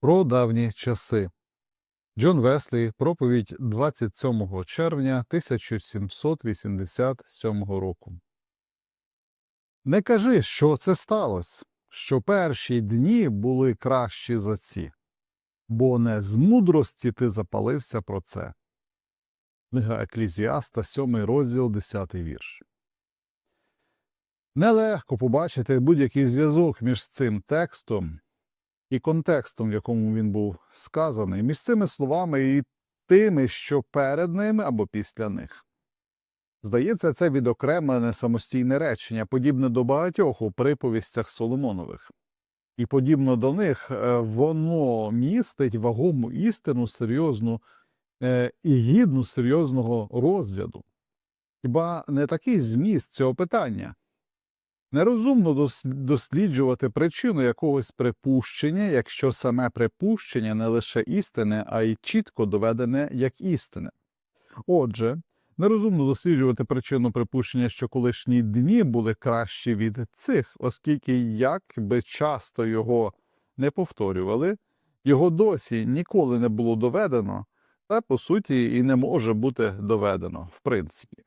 Про давні часи. Джон Веслі, проповідь 27 червня 1787 року. Не кажи, що це сталося, що перші дні були кращі за ці, бо не з мудрості ти запалився про це. Книга Еклізіаста, 7 розділ, 10 вірш. Нелегко побачити будь-який зв'язок між цим текстом і контекстом, в якому він був сказаний, між цими словами і тими, що перед ними або після них. Здається, це відокремлене самостійне речення, подібне до багатьох у приповістях Соломонових. І подібно до них, е, воно містить вагому істину серйозну е, і гідну серйозного розгляду. Хіба не такий зміст цього питання? Нерозумно дос- досліджувати причину якогось припущення, якщо саме припущення не лише істине, а й чітко доведене як істине. Отже, нерозумно досліджувати причину припущення, що колишні дні були кращі від цих, оскільки, як би часто його не повторювали, його досі ніколи не було доведено, та по суті і не може бути доведено, в принципі.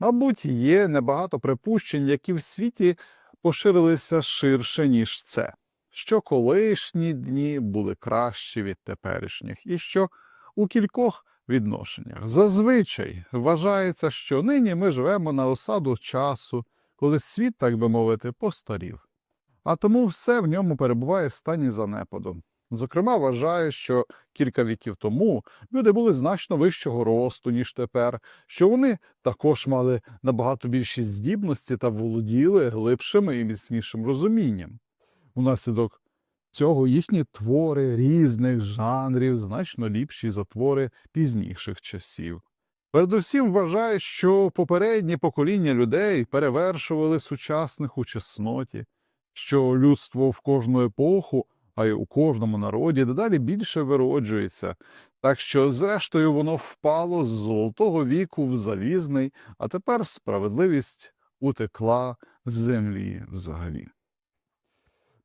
Мабуть, є небагато припущень, які в світі поширилися ширше, ніж це, що колишні дні були кращі від теперішніх, і що у кількох відношеннях зазвичай вважається, що нині ми живемо на осаду часу, коли світ, так би мовити, постарів. А тому все в ньому перебуває в стані занепаду. Зокрема, вважаю, що кілька віків тому люди були значно вищого росту, ніж тепер, що вони також мали набагато більші здібності та володіли глибшим і міцнішим розумінням. Унаслідок цього їхні твори різних жанрів значно ліпші за твори пізніших часів. Передусім вважаю, що попередні покоління людей перевершували сучасних у чесноті, що людство в кожну епоху, а й у кожному народі дедалі більше вироджується, так що, зрештою, воно впало з золотого віку в залізний, а тепер справедливість утекла з землі взагалі.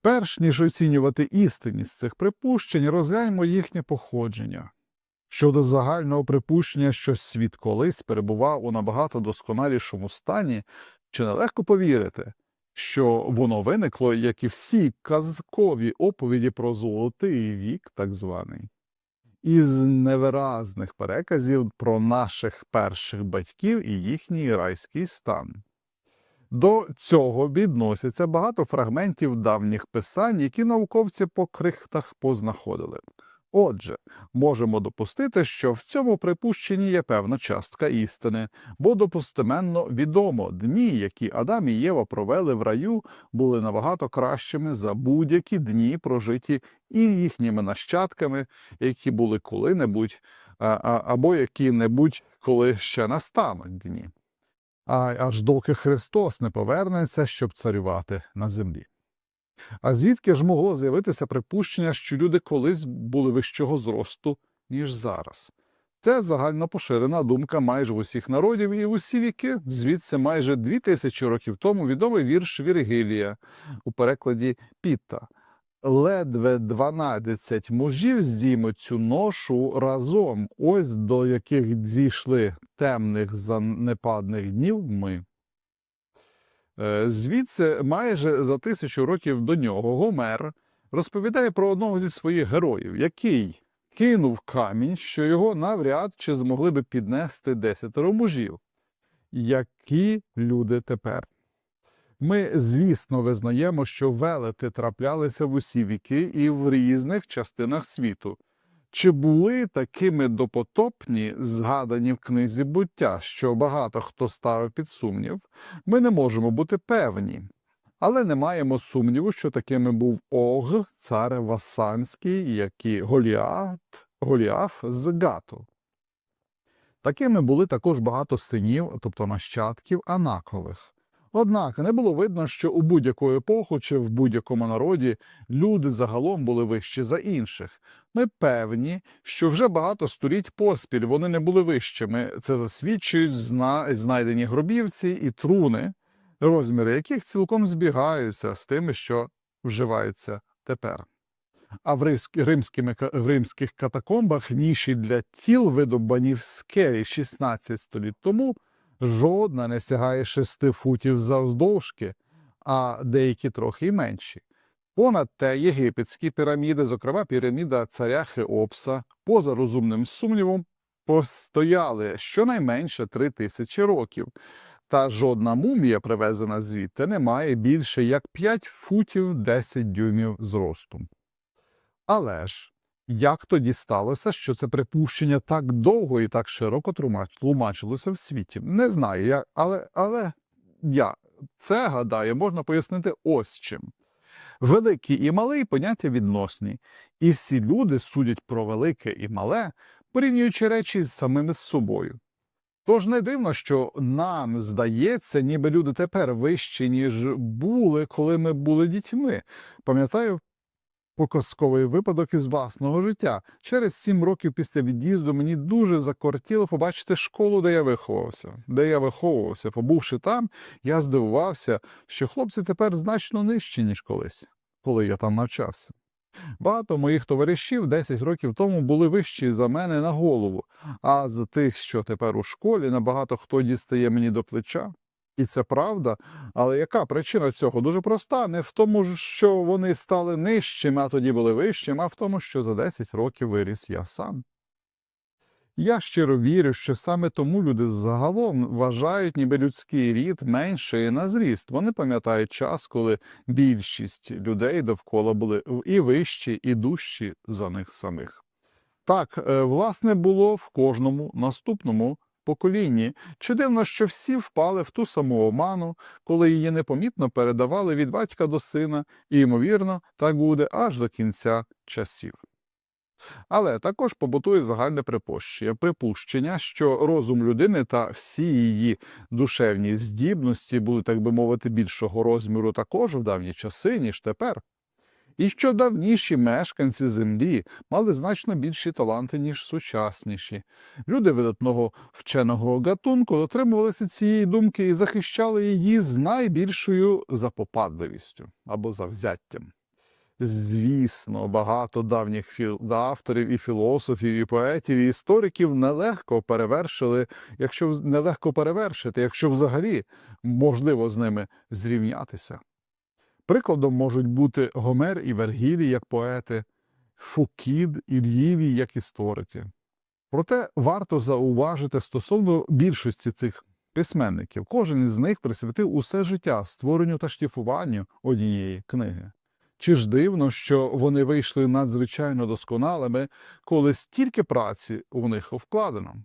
Перш ніж оцінювати істинність цих припущень, розгляньмо їхнє походження. Щодо загального припущення, що світ колись перебував у набагато досконалішому стані, чи нелегко повірити, що воно виникло, як і всі казкові оповіді про золотий вік, так званий, із невиразних переказів про наших перших батьків і їхній райський стан. До цього відносяться багато фрагментів давніх писань, які науковці по крихтах познаходили. Отже, можемо допустити, що в цьому припущенні є певна частка істини, бо допустименно відомо, дні, які Адам і Єва провели в раю, були набагато кращими за будь-які дні, прожиті і їхніми нащадками, які були коли-небудь, або які-небудь, коли ще настануть дні. А аж доки Христос не повернеться, щоб царювати на землі. А звідки ж могло з'явитися припущення, що люди колись були вищого зросту, ніж зараз? Це загально поширена думка майже в усіх народів і в усі віки. Звідси майже дві тисячі років тому відомий вірш Віргилія у перекладі Піта. Ледве дванадцять мужів здіймуть цю ношу разом, ось до яких дійшли темних занепадних днів ми. Е, Звідси майже за тисячу років до нього Гомер розповідає про одного зі своїх героїв, який кинув камінь, що його навряд чи змогли би піднести десятеро мужів. Які люди тепер? Ми, звісно, визнаємо, що велети траплялися в усі віки і в різних частинах світу. Чи були такими допотопні, згадані в книзі буття, що багато хто ставив під сумнів, ми не можемо бути певні. Але не маємо сумніву, що такими був Ог, цар Васанський, як і Голіат, Голіаф з Гату. Такими були також багато синів, тобто нащадків Анакових. Однак не було видно, що у будь-яку епоху чи в будь-якому народі люди загалом були вищі за інших. Ми певні, що вже багато століть поспіль вони не були вищими. Це засвідчують зна... знайдені гробівці і труни, розміри яких цілком збігаються з тими, що вживаються тепер. А в, римських катакомбах ніші для тіл, видобані в скелі 16 століть тому, жодна не сягає 6 футів завдовжки, а деякі трохи й менші. Понад те, єгипетські піраміди, зокрема піраміда царя Хеопса, поза розумним сумнівом, постояли щонайменше три тисячі років. Та жодна мумія, привезена звідти, не має більше як 5 футів 10 дюймів зросту. Але ж як тоді сталося, що це припущення так довго і так широко тлумачилося в світі? Не знаю, я, але, але я це гадаю, можна пояснити ось чим. Великий і малий поняття відносні, і всі люди судять про велике і мале, порівнюючи речі з самими з собою. Тож не дивно, що нам здається, ніби люди тепер вищі, ніж були, коли ми були дітьми. Пам'ятаю показковий випадок із власного життя. Через сім років після від'їзду мені дуже закортіло побачити школу, де я виховався. Де я виховувався. Побувши там, я здивувався, що хлопці тепер значно нижчі, ніж колись, коли я там навчався. Багато моїх товаришів 10 років тому були вищі за мене на голову, а з тих, що тепер у школі, набагато хто дістає мені до плеча. І це правда, але яка причина цього? Дуже проста. Не в тому, що вони стали нижчими, а тоді були вищими, а в тому, що за 10 років виріс я сам. Я щиро вірю, що саме тому люди загалом вважають, ніби людський рід менший на зріст. Вони пам'ятають час, коли більшість людей довкола були і вищі, і дужчі за них самих. Так, е, власне, було в кожному наступному поколінні. Чи дивно, що всі впали в ту саму оману, коли її непомітно передавали від батька до сина, і, ймовірно, так буде аж до кінця часів. Але також побутує загальне припущення, припущення, що розум людини та всі її душевні здібності були, так би мовити, більшого розміру також в давні часи, ніж тепер. І що давніші мешканці землі мали значно більші таланти, ніж сучасніші. Люди видатного вченого гатунку дотримувалися цієї думки і захищали її з найбільшою запопадливістю або завзяттям. Звісно, багато давніх філ... авторів і філософів, і поетів, і істориків нелегко перевершили, якщо нелегко перевершити, якщо взагалі можливо з ними зрівнятися. Прикладом можуть бути Гомер і Вергілій як поети, Фукід і Лівій як історики. Проте варто зауважити стосовно більшості цих письменників, кожен із них присвятив усе життя створенню та штифуванню однієї книги. Чи ж дивно, що вони вийшли надзвичайно досконалими, коли стільки праці у них вкладено?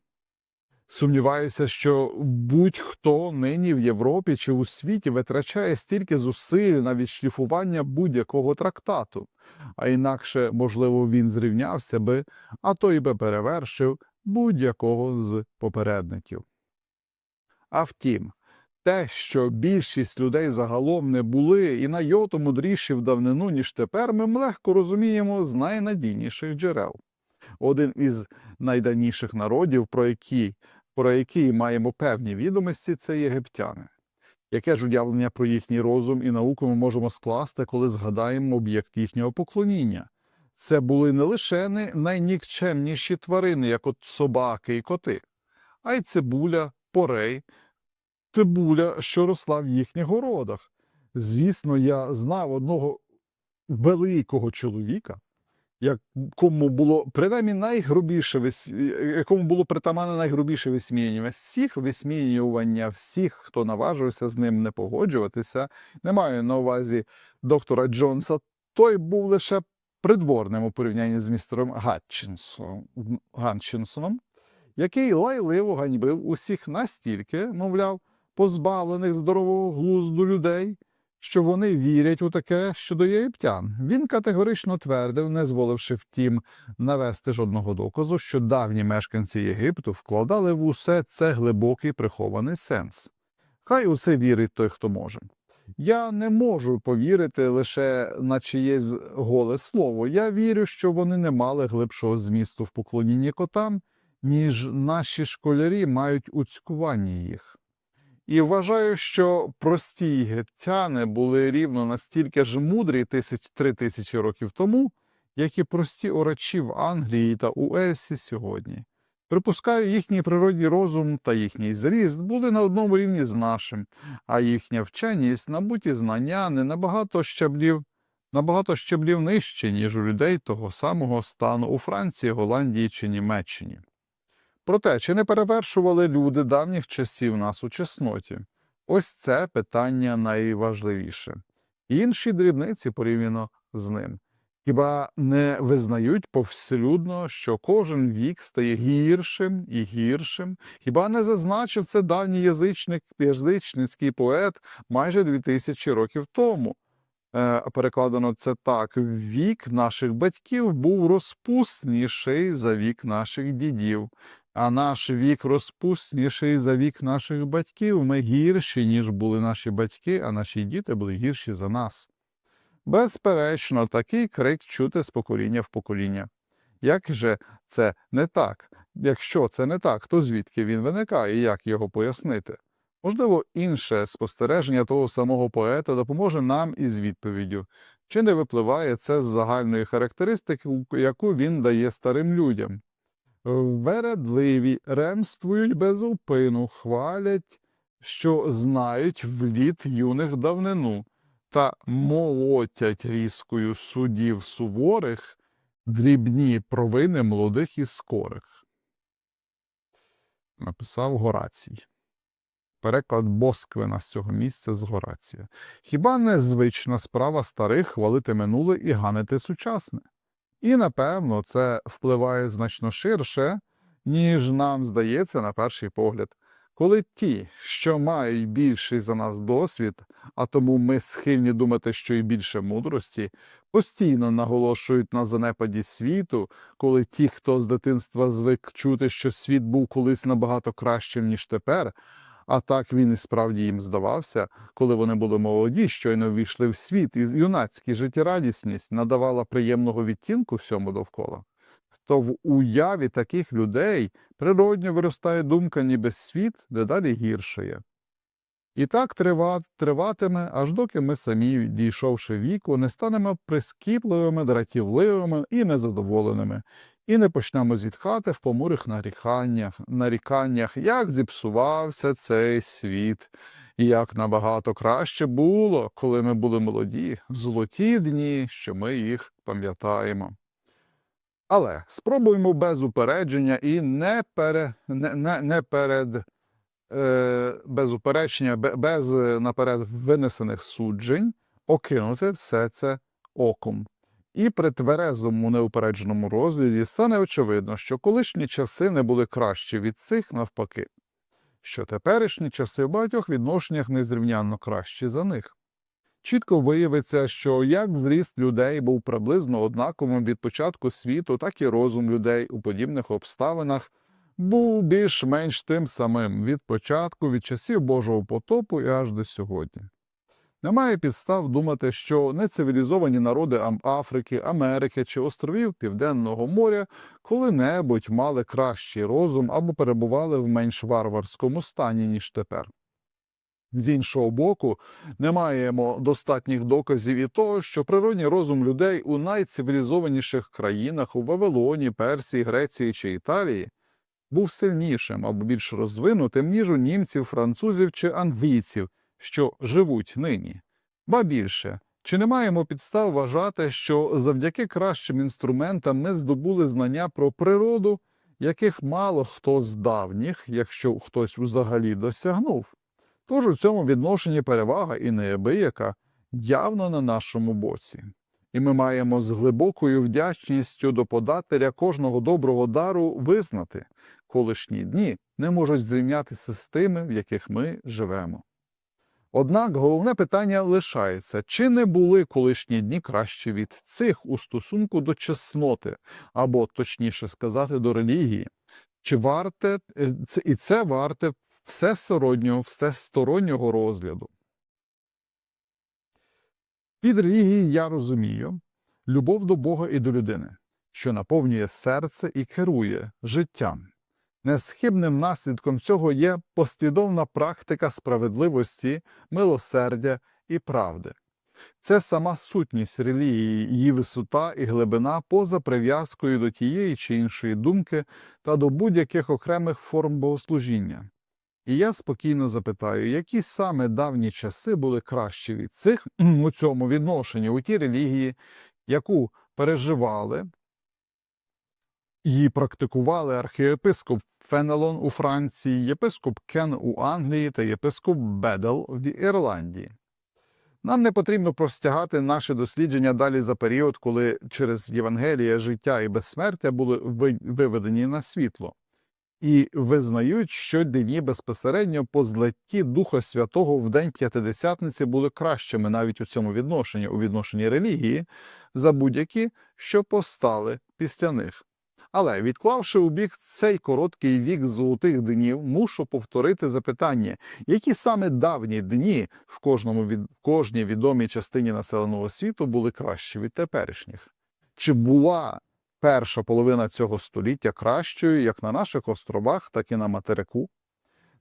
Сумніваюся, що будь-хто нині в Європі чи у світі витрачає стільки зусиль на відшліфування будь-якого трактату, а інакше, можливо, він зрівнявся би, а то й би перевершив будь-якого з попередників. А втім, те, що більшість людей загалом не були і на йоту мудріші в давнину, ніж тепер, ми легко розуміємо з найнадійніших джерел. Один із найдавніших народів, про які, про які маємо певні відомості, це єгиптяни. Яке ж уявлення про їхній розум і науку ми можемо скласти, коли згадаємо об'єкт їхнього поклоніння? Це були не лише не найнікчемніші тварини, як от собаки і коти, а й цибуля, порей, цибуля, що росла в їхніх городах. Звісно, я знав одного великого чоловіка, якому було принаймні найгрубіше вис... якому було притаманне найгрубіше висміяння всіх висміювання всіх, хто наважився з ним не погоджуватися. Не маю на увазі доктора Джонса. Той був лише придворним у порівнянні з містером Ганчинсоном, який лайливо ганьбив усіх настільки, мовляв, позбавлених здорового глузду людей, що вони вірять у таке щодо єгиптян. Він категорично твердив, не зволивши втім навести жодного доказу, що давні мешканці Єгипту вкладали в усе це глибокий прихований сенс. Хай у це вірить той, хто може. Я не можу повірити лише на чиєсь голе слово. Я вірю, що вони не мали глибшого змісту в поклонінні котам, ніж наші школярі мають у цькуванні їх. І вважаю, що прості єгиптяни були рівно настільки ж мудрі тисяч три тисячі років тому, як і прості орачі в Англії та Уельсі сьогодні. Припускаю, їхній природній розум та їхній зріст були на одному рівні з нашим, а їхня вченість, набуті знання не набагато щаблів, набагато щаблів нижче, ніж у людей того самого стану у Франції, Голландії чи Німеччині. Проте, чи не перевершували люди давніх часів нас у чесноті? Ось це питання найважливіше. Інші дрібниці порівняно з ним. Хіба не визнають повсюдно, що кожен вік стає гіршим і гіршим? Хіба не зазначив це давній язичник, язичницький поет майже дві тисячі років тому? Е, перекладено це так: вік наших батьків був розпусніший за вік наших дідів, а наш вік розпусніший за вік наших батьків. Ми гірші, ніж були наші батьки, а наші діти були гірші за нас. Безперечно, такий крик чути з покоління в покоління. Як же це не так? Якщо це не так, то звідки він виникає і як його пояснити? Можливо, інше спостереження того самого поета допоможе нам із відповіддю, чи не випливає це з загальної характеристики, яку він дає старим людям. Вередливі ремствують безупину, хвалять, що знають вліт юних давнину, та молотять різкою судів суворих дрібні провини молодих і скорих. Написав Горацій. Переклад Босквина з цього місця з Горація. Хіба не звична справа старих хвалити минуле і ганити сучасне? І напевно це впливає значно ширше, ніж нам здається на перший погляд. Коли ті, що мають більший за нас досвід, а тому ми схильні думати, що і більше мудрості, постійно наголошують на занепаді світу, коли ті, хто з дитинства звик чути, що світ був колись набагато кращим, ніж тепер, а так він і справді їм здавався, коли вони були молоді, щойно ввійшли в світ, і юнацька життєрадісність надавала приємного відтінку всьому довкола. То в уяві таких людей природньо виростає думка, ніби світ дедалі гіршає. І так триватиме, аж доки ми самі, дійшовши віку, не станемо прискіпливими, дратівливими і незадоволеними, і не почнемо зітхати в помурих наріканнях, наріканнях, як зіпсувався цей світ, і як набагато краще було, коли ми були молоді, в золоті дні, що ми їх пам'ятаємо. Але спробуємо без упередження і не, пере, не, не, не перед е, без упередження, без наперед винесених суджень окинути все це оком. І при тверезому неупередженому розгляді стане очевидно, що колишні часи не були кращі від цих навпаки, що теперішні часи в багатьох відношеннях незрівнянно кращі за них. Чітко виявиться, що як зріст людей був приблизно однаковим від початку світу, так і розум людей у подібних обставинах був більш-менш тим самим від початку, від часів Божого потопу і аж до сьогодні. Немає підстав думати, що нецивілізовані народи Африки, Америки чи островів Південного моря коли-небудь мали кращий розум або перебували в менш варварському стані, ніж тепер. З іншого боку, не маємо достатніх доказів і того, що природній розум людей у найцивілізованіших країнах у Вавилоні, Персії, Греції чи Італії був сильнішим або більш розвинутим, ніж у німців, французів чи англійців, що живуть нині. Ба більше, чи не маємо підстав вважати, що завдяки кращим інструментам ми здобули знання про природу, яких мало хто з давніх, якщо хтось взагалі досягнув? Тож у цьому відношенні перевага і неабияка явно на нашому боці. І ми маємо з глибокою вдячністю до подателя кожного доброго дару визнати, колишні дні не можуть зрівнятися з тими, в яких ми живемо. Однак головне питання лишається, чи не були колишні дні кращі від цих у стосунку до чесноти, або, точніше сказати, до релігії? Чи варте е, і це варте всестороннього, всестороннього розгляду? Під релігією я розумію любов до Бога і до людини, що наповнює серце і керує життям. Несхибним наслідком цього є послідовна практика справедливості, милосердя і правди. Це сама сутність релігії, її висота і глибина поза прив'язкою до тієї чи іншої думки та до будь-яких окремих форм богослужіння. І я спокійно запитаю, які саме давні часи були кращі від цих у цьому відношенні, у тій релігії, яку переживали і практикували архієпископ Фенелон у Франції, єпископ Кен у Англії та єпископ Бедел в Ірландії. Нам не потрібно простягати наше дослідження далі за період, коли через Євангеліє життя і безсмертя були виведені на світло і визнають, що дні безпосередньо по злетті Духа Святого в день П'ятидесятниці були кращими навіть у цьому відношенні, у відношенні релігії, за будь-які, що постали після них. Але відклавши у бік цей короткий вік золотих днів, мушу повторити запитання, які саме давні дні в кожному від кожній відомій частині населеного світу були кращі від теперішніх? Чи була перша половина цього століття кращою як на наших островах, так і на материку?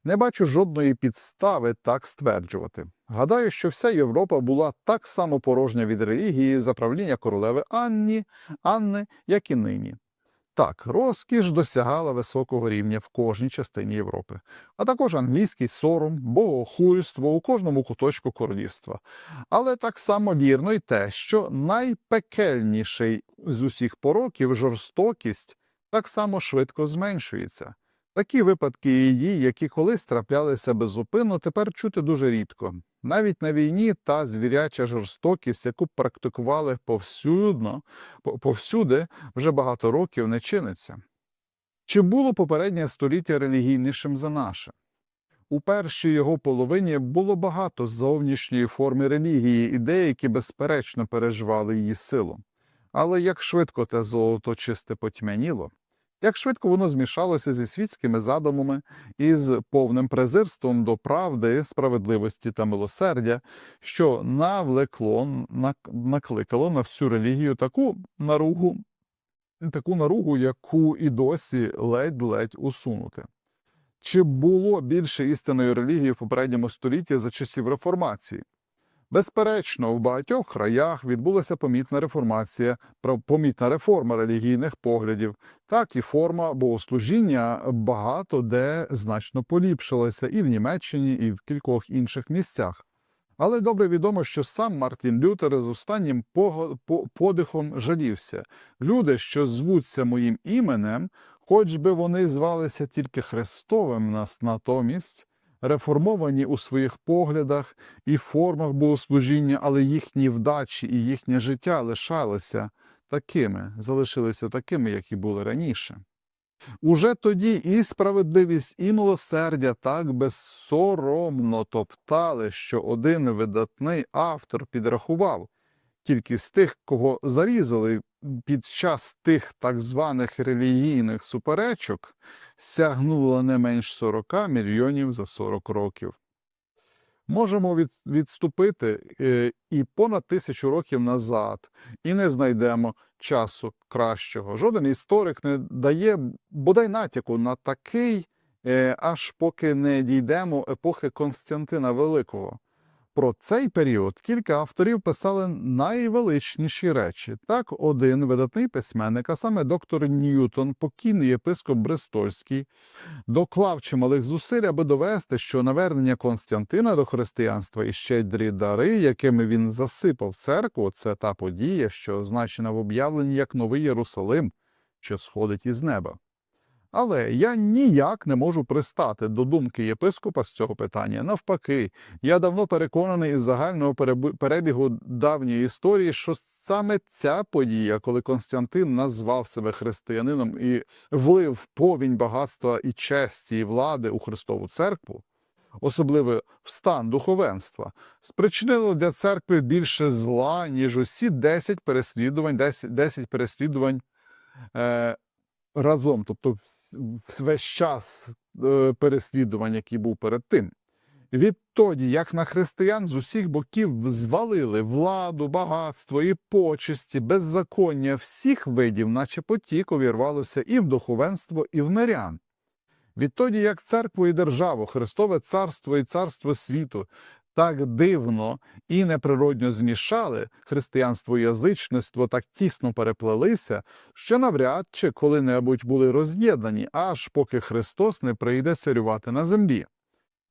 Не бачу жодної підстави так стверджувати. Гадаю, що вся Європа була так само порожня від релігії за правління королеви Анні, Анни, як і нині. Так, розкіш досягала високого рівня в кожній частині Європи, а також англійський сором, богохульство у кожному куточку королівства. Але так само вірно й те, що найпекельніший з усіх пороків жорстокість так само швидко зменшується. Такі випадки її, які колись траплялися безупинно, тепер чути дуже рідко. Навіть на війні та звіряча жорстокість, яку практикували повсюдно, повсюди, вже багато років не чиниться. Чи було попереднє століття релігійнішим за наше? У першій його половині було багато зовнішньої форми релігії, і деякі, безперечно, переживали її силу. Але як швидко те золото чисте потьмяніло, як швидко воно змішалося зі світськими задумами і з повним презирством до правди, справедливості та милосердя, що навлекло, накликало на всю релігію таку наругу, таку наругу, яку і досі ледь-ледь усунути. Чи було більше істинної релігії в попередньому столітті за часів реформації? Безперечно, в багатьох краях відбулася помітна реформація, помітна реформа релігійних поглядів, так і форма богослужіння багато де значно поліпшилася і в Німеччині, і в кількох інших місцях. Але добре відомо, що сам Мартін Лютер з останнім подихом жалівся. Люди, що звуться моїм іменем, хоч би вони звалися тільки Христовим нас натомість, реформовані у своїх поглядах і формах богослужіння, але їхні вдачі і їхнє життя лишалися такими, залишилися такими, як і були раніше. Уже тоді і справедливість, і милосердя так безсоромно топтали, що один видатний автор підрахував кількість тих, кого зарізали під час тих так званих релігійних суперечок, сягнула не менш 40 мільйонів за 40 років. Можемо від, відступити е, і понад тисячу років назад, і не знайдемо часу кращого. Жоден історик не дає бодай натяку на такий, е, аж поки не дійдемо епохи Константина Великого. Про цей період кілька авторів писали найвеличніші речі. Так, один видатний письменник, а саме доктор Ньютон, покійний єпископ Брестольський, доклав чималих зусиль, аби довести, що навернення Константина до християнства і щедрі дари, якими він засипав церкву, це та подія, що означена в об'явленні як новий Єрусалим, що сходить із неба. Але я ніяк не можу пристати до думки єпископа з цього питання. Навпаки, я давно переконаний із загального перебігу давньої історії, що саме ця подія, коли Константин назвав себе християнином і влив повінь багатства і честі і влади у Христову церкву, особливо в стан духовенства, спричинило для церкви більше зла, ніж усі 10 переслідувань, 10, 10 переслідувань е, разом, тобто весь час е, переслідувань, який був перед тим. Відтоді, як на християн з усіх боків звалили владу, багатство і почесті, беззаконня всіх видів, наче потік увірвалося і в духовенство, і в мирян. Відтоді, як церкву і державу, Христове царство і царство світу так дивно і неприродньо змішали християнство і язичництво так тісно переплелися, що навряд чи коли-небудь були роз'єднані, аж поки Христос не прийде царювати на землі.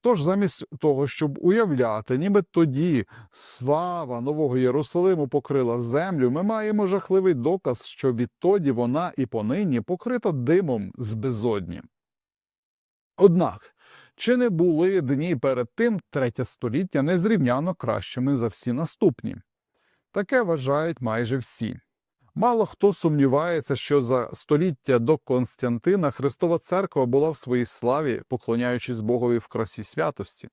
Тож, замість того, щоб уявляти, ніби тоді слава Нового Єрусалиму покрила землю, ми маємо жахливий доказ, що відтоді вона і понині покрита димом з безодні. Однак, чи не були дні перед тим третє століття незрівняно кращими за всі наступні? Таке вважають майже всі. Мало хто сумнівається, що за століття до Константина Христова церква була в своїй славі, поклоняючись Богові в красі святості.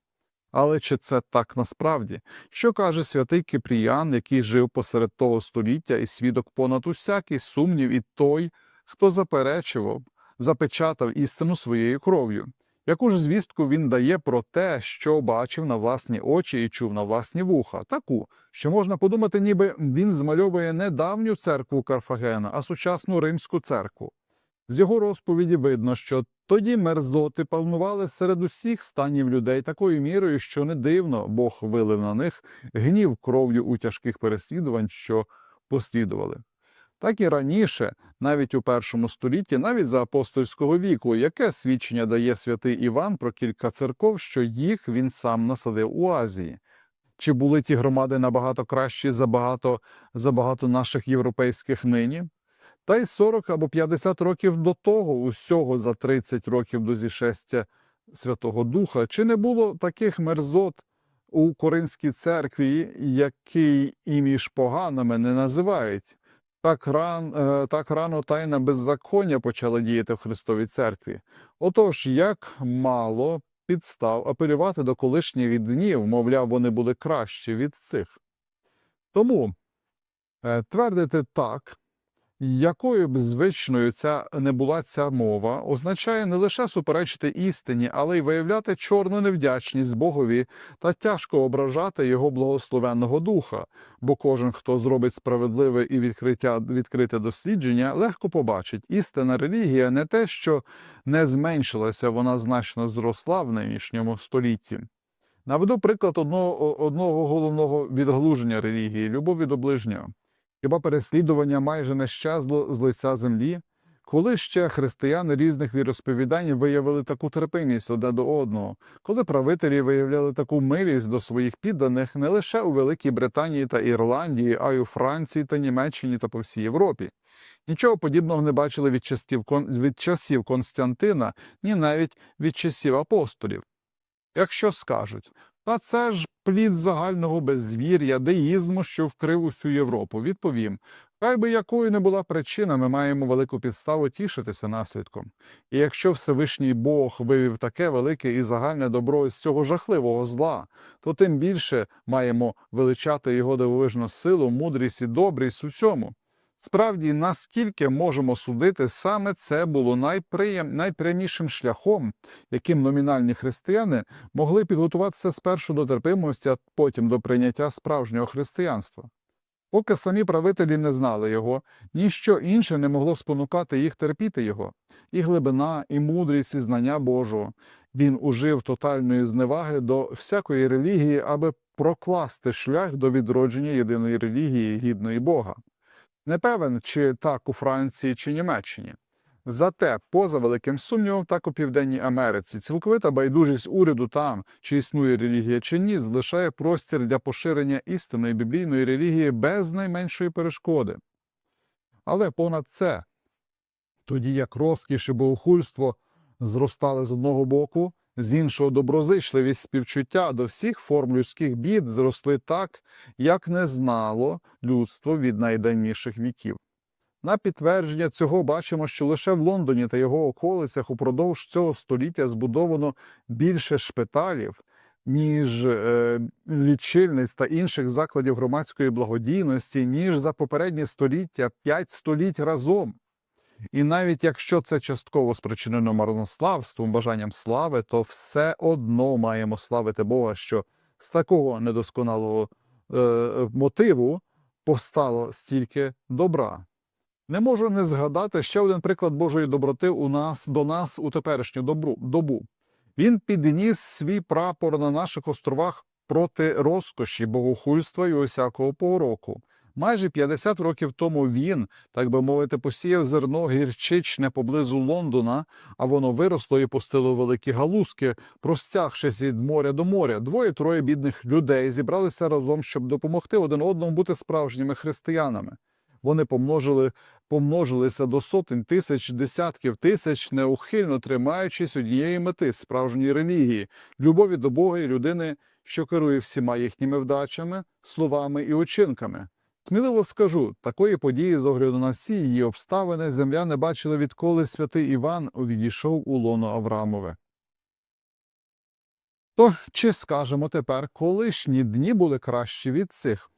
Але чи це так насправді? Що каже святий Кипріян, який жив посеред того століття і свідок понад усякий сумнів, і той, хто заперечував, запечатав істину своєю кров'ю? Яку ж звістку він дає про те, що бачив на власні очі і чув на власні вуха, таку, що можна подумати, ніби він змальовує не давню церкву Карфагена, а сучасну римську церкву. З його розповіді видно, що тоді мерзоти панували серед усіх станів людей такою мірою, що не дивно Бог вилив на них гнів кров'ю у тяжких переслідувань, що послідували. Так і раніше, навіть у першому столітті, навіть за апостольського віку, яке свідчення дає святий Іван про кілька церков, що їх він сам насадив у Азії. Чи були ті громади набагато кращі за багато, за багато наших європейських нині? Та й 40 або 50 років до того, усього за 30 років до зішестя Святого Духа, чи не було таких мерзот у Коринській церкві, які і між поганими не називають? Так, ран, е, так рано тайна беззаконня почала діяти в Христовій церкві. Отож, як мало підстав апелювати до колишніх днів, мовляв, вони були кращі від цих. Тому е, твердити так, якою б звичною ця не була ця мова, означає не лише суперечити істині, але й виявляти чорну невдячність Богові та тяжко ображати його благословенного духа, бо кожен, хто зробить справедливе і відкриття, відкрите дослідження, легко побачить, істинна релігія не те, що не зменшилася, вона значно зросла в нинішньому столітті. Наведу приклад одного, одного головного відглуження релігії любові до ближнього. Хіба переслідування майже не щезло з лиця землі? Коли ще християни різних віросповідань виявили таку терпимість одне до одного, коли правителі виявляли таку милість до своїх підданих не лише у Великій Британії та Ірландії, а й у Франції та Німеччині та по всій Європі. Нічого подібного не бачили від часів, від часів Константина, ні навіть від часів апостолів. Якщо скажуть, та це ж плід загального беззвір'я, деїзму, що вкрив усю Європу. Відповім, хай би якою не була причина, ми маємо велику підставу тішитися наслідком. І якщо Всевишній Бог вивів таке велике і загальне добро із цього жахливого зла, то тим більше маємо величати його дивовижну силу, мудрість і добрість у цьому. Справді, наскільки можемо судити, саме це було найприєм... найпрямішим шляхом, яким номінальні християни могли підготуватися спершу до терпимості, а потім до прийняття справжнього християнства. Поки самі правителі не знали його, ніщо інше не могло спонукати їх терпіти його, і глибина, і мудрість, і знання Божого. Він ужив тотальної зневаги до всякої релігії, аби прокласти шлях до відродження єдиної релігії гідної Бога. Не певен, чи так у Франції чи Німеччині. Зате, поза великим сумнівом, так у Південній Америці, цілковита байдужість уряду там, чи існує релігія чи ні, залишає простір для поширення істинної біблійної релігії без найменшої перешкоди. Але понад це, тоді як розкіш і богохульство зростали з одного боку, з іншого доброзичливість співчуття до всіх форм людських бід зросли так, як не знало людство від найдавніших віків. На підтвердження цього бачимо, що лише в Лондоні та його околицях упродовж цього століття збудовано більше шпиталів, ніж е, лічильниць та інших закладів громадської благодійності, ніж за попереднє століття п'ять століть разом. І навіть якщо це частково спричинено марнославством, бажанням слави, то все одно маємо славити Бога, що з такого недосконалого е, мотиву постало стільки добра. Не можу не згадати ще один приклад Божої доброти у нас до нас у теперішню добру, добу. Він підніс свій прапор на наших островах проти розкоші, богохульства і усякого пороку. Майже 50 років тому він, так би мовити, посіяв зерно гірчичне поблизу Лондона, а воно виросло і пустило великі галузки, простягшись від моря до моря. Двоє-троє бідних людей зібралися разом, щоб допомогти один одному бути справжніми християнами. Вони помножили, помножилися до сотень тисяч, десятків тисяч, неухильно тримаючись однієї мети справжньої релігії, любові до Бога і людини, що керує всіма їхніми вдачами, словами і учинками. Сміливо скажу, такої події з огляду на всі її обставини земля не бачила, відколи святий Іван відійшов у лоно Аврамове. То чи скажемо тепер, колишні дні були кращі від цих?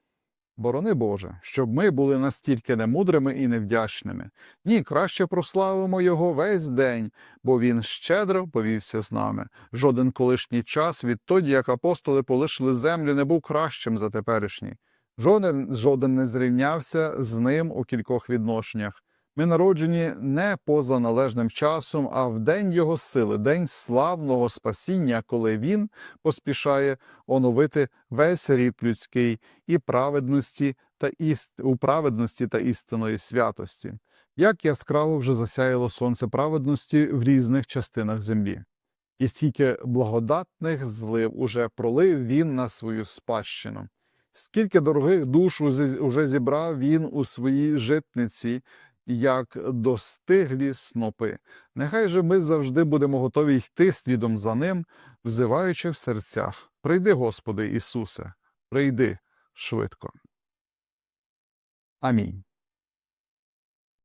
Борони Боже, щоб ми були настільки немудрими і невдячними. Ні, краще прославимо його весь день, бо він щедро повівся з нами. Жоден колишній час відтоді, як апостоли полишили землю, не був кращим за теперішній. Жоден, жоден не зрівнявся з ним у кількох відношеннях. Ми народжені не поза належним часом, а в день його сили, день славного спасіння, коли він поспішає оновити весь рід людський і праведності та іст... у праведності та істинної святості. Як яскраво вже засяяло сонце праведності в різних частинах землі. І скільки благодатних злив уже пролив він на свою спадщину. Скільки дорогих душ уже зібрав він у своїй житниці, як достиглі снопи. Нехай же ми завжди будемо готові йти слідом за ним, взиваючи в серцях. Прийди, Господи Ісусе, прийди швидко. Амінь.